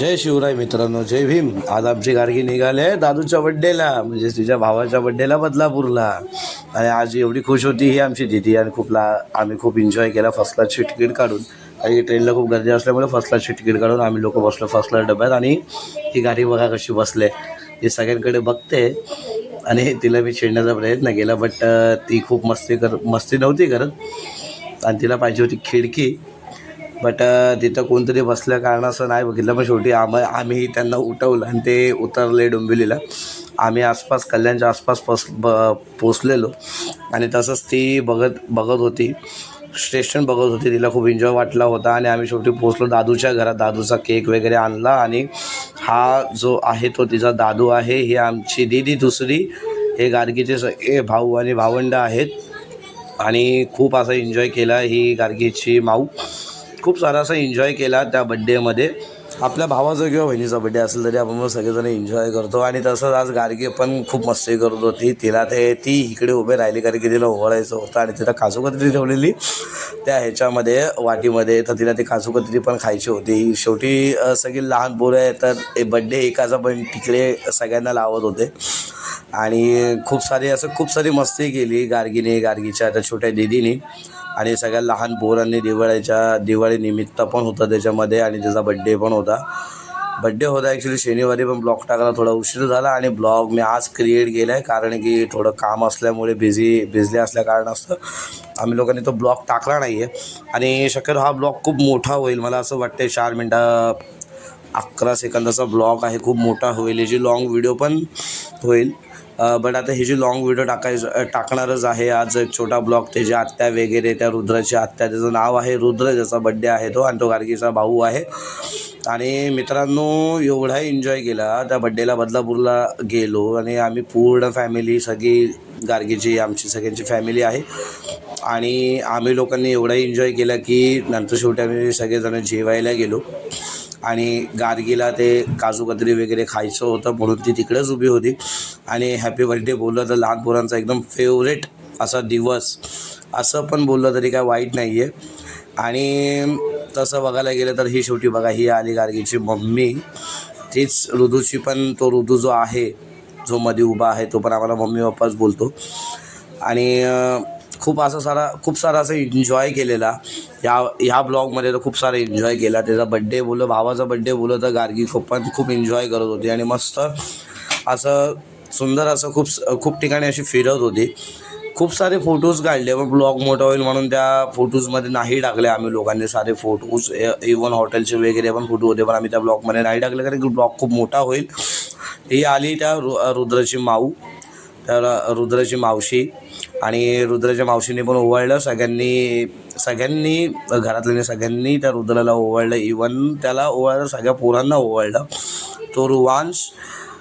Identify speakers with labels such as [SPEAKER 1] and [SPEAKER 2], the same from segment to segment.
[SPEAKER 1] जय शिवराय मित्रांनो जय भीम. आज आमची गाडगी निघाले आहे दादूच्या बड्डेला म्हणजे तिच्या भावाच्या बड्डेला बदलापूरला. आणि आज एवढी खुश होती ही आमची दिदी आणि खूप ला आम्ही खूप एन्जॉय केला फर्स्ट क्लासची तिकीट काढून. आणि ट्रेनला खूप गर्दी असल्यामुळे फर्स्ट क्लासची तिकीट काढून आम्ही लोक बसलो फर्स्ट क्लास डब्यात. आणि ही गाडी बघा कशी बसले ही सगळ्यांकडे बघते. आणि तिला मी छेडण्याचा प्रयत्न केला बट ती खूप मस्ती कर मस्ती नव्हती करत. आणि तिला पाहिजे होती खिडकी. बट uh, तिथं कोणतरी बसल्या कारणाचं नाही बघितलं. पण शेवटी आम आम्ही त्यांना उठवलं आणि ते उतरले डोंबिवलीला. आम्ही आसपास कल्याणच्या आसपास पस ब पोचलेलो आणि तसंच ती बघत बघत होती. स्टेशन बघत होती. तिला खूप एन्जॉय वाटला होता. आणि आम्ही शेवटी पोचलो दादूच्या घरात. दादूचा केक वगैरे आणला आणि हा जो आहे तो तिचा दादू आहे. ही आमची दीदी दुसरी. हे गार्गीचे सगळे भाऊ आणि भावंड आहेत. आणि खूप असा एन्जॉय केला ही गार्गीची माऊ. खूप सारा असा एन्जॉय केला त्या बड्डेमध्ये आपल्या भावाचा किंवा बहिणीचा बड्डे असेल तरी आपण मग सगळेजण एन्जॉय करतो. आणि तसंच आज गार्गी पण खूप मस्ती करत होती. तिला ते ती इकडे उभे राहिली कारण की तिला ओवळायचं होतं आणि तिला काजूकत्री ठेवलेली त्या ह्याच्यामध्ये वाटीमध्ये. तर तिला ती काजूकत्री पण खायची होती. शेवटी सगळी लहान पोरं आहे तर बड्डे एकाचा पण तिकडे सगळ्यांना लावत होते. आणि खूप सारी असं खूप सारी मस्ती केली गार्गीने गार्गीच्या त्या छोट्या दिदीने. आणि सगळ्या लहान पोरांनी दिवाळीच्या दिवाळीनिमित्त पण होतं त्याच्यामध्ये आणि त्याचा बड्डे पण होता. बड्डे होता ॲक्च्युली शनिवारी पण ब्लॉग टाकायला थोडा उशीर झाला आणि ब्लॉग मी आज क्रिएट केला आहे कारण की थोडं काम असल्यामुळे बिझी बिझली असल्या कारणास्तव आम्ही लोकांनी तो ब्लॉग टाकला नाही आहे आणि शक्यतो हा ब्लॉग खूप मोठा होईल. मला असं वाटतं चार मिनटं अकरा सेकंदाचा ब्लॉग आहे. खूप मोठा होईल. याची लॉंग व्हिडिओ पण होईल. बट आता हे जे लॉंग व्हिडिओ टाकायचं टाकणारच आहे आज एक छोटा ब्लॉग. त्याची आत्या वगैरे त्या रुद्राची आत्या त्याचं नाव आहे रुद्र ज्याचा बड्डे आहे तो आणि तो गार्गीचा भाऊ आहे. आणि मित्रांनो एवढा एन्जॉय केला. त्या बड्डेला बदलापूरला गेलो आणि आम्ही पूर्ण फॅमिली सगळी गार्गीची आमची सगळ्यांची फॅमिली आहे. आणि आम्ही लोकांनी एवढा एन्जॉय केला की नंतर शेवटी आम्ही सगळेजण जेवायला गेलो. आणि गार्गीला ते काजू कतरी वगैरे खायचं होतं म्हणून ती तिकडेच उभी होती. आणि हॅपी बर्थडे बोललं तर लहान पोरांचा एकदम फेवरेट असा दिवस. असं पण बोललं तरी काय वाईट नाही आहे आणि तसं बघायला गेलं तर ही शेवटी बघा ही आली गार्गीची मम्मी. तीच ऋतूची पण तो ऋतू जो आहे जो मध्ये उभा आहे तो पण आम्हाला मम्मी पप्पाच बोलतो. आणि खूप असं सारा खूप सारा असं एन्जॉय केलेला. या ह्या ब्लॉगमध्ये तर खूप सारा एन्जॉय केला. त्याचा बड्डे बोललं भावाचा बड्डे बोललं तर गार्गी खूप पण खूप एन्जॉय करत होती. आणि मस्त असं सुंदर असं खूप खूप ठिकाणी अशी फिरत होती. खूप सारे फोटोज काढले. पण ब्लॉग मोठा होईल म्हणून त्या फोटोजमध्ये नाही टाकले आम्ही लोकांनी. सारे फोटोज इवन हॉटेलचे वगैरे पण फोटो होते. पण आम्ही त्या ब्लॉगमध्ये नाही टाकले. कारण की ब्लॉग खूप मोठा होईल. ही आली त्या रु रुद्राची माऊ. तर रुद्राची मावशी. आणि रुद्राच्या मावशीने पण ओवाळलं. सगळ्यांनी सगळ्यांनी घरातल्या सगळ्यांनी त्या रुद्राला ओवाळलं. इवन त्याला ओवाळलं सगळ्या पोरांना ओवाळलं. तो रुवांश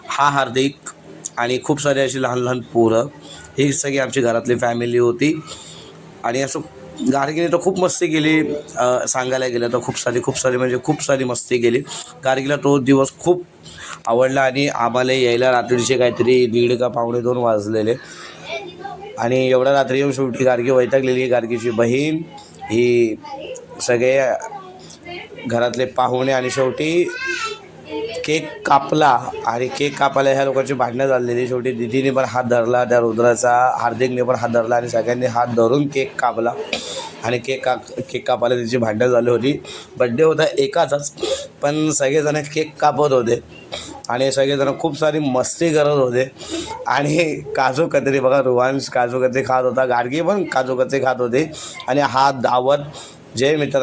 [SPEAKER 1] हा हार्दिक आणि खूप सारे अशी लहान लहान पोरं. ही सगळी आमची घरातली फॅमिली होती. आणि असं गारगिने तर खूप मस्ती केली सांगायला गेलं तर खूप सारी खूप सारी म्हणजे खूप सारी मस्ती केली. गारगीला तो दिवस खूप आवडला आणि आम्हाला यायला रात्रीचे काहीतरी दीड का पावणे दोन वाजलेले. आणि एवढ्या रात्री येऊन शेवटी गार्गी वैतागलेली. गार्गीची बहीण ही सगळे घरातले पाहुणे आणि शेवटी केक कापला आणि केक कापायला ह्या लोकांची भांडणं झालेली. शेवटी दिदीने पण हात धरला त्या रुद्राचा हार्दिकने पण हात धरला आणि सगळ्यांनी हात धरून केक कापला. आणि केक का केक कापायला त्याची भांडणं झाली होती. बड्डे होता एकाचाच पण सगळेजण केक कापत होते. आणि सगळेजण खूप सारी मस्ती करत होते. आणि काजू कतरी बघा रुवांश काजू कतरी खात होता. गाडगी पण काजू कतरी खात होते. आणि हा दावत जय मित्र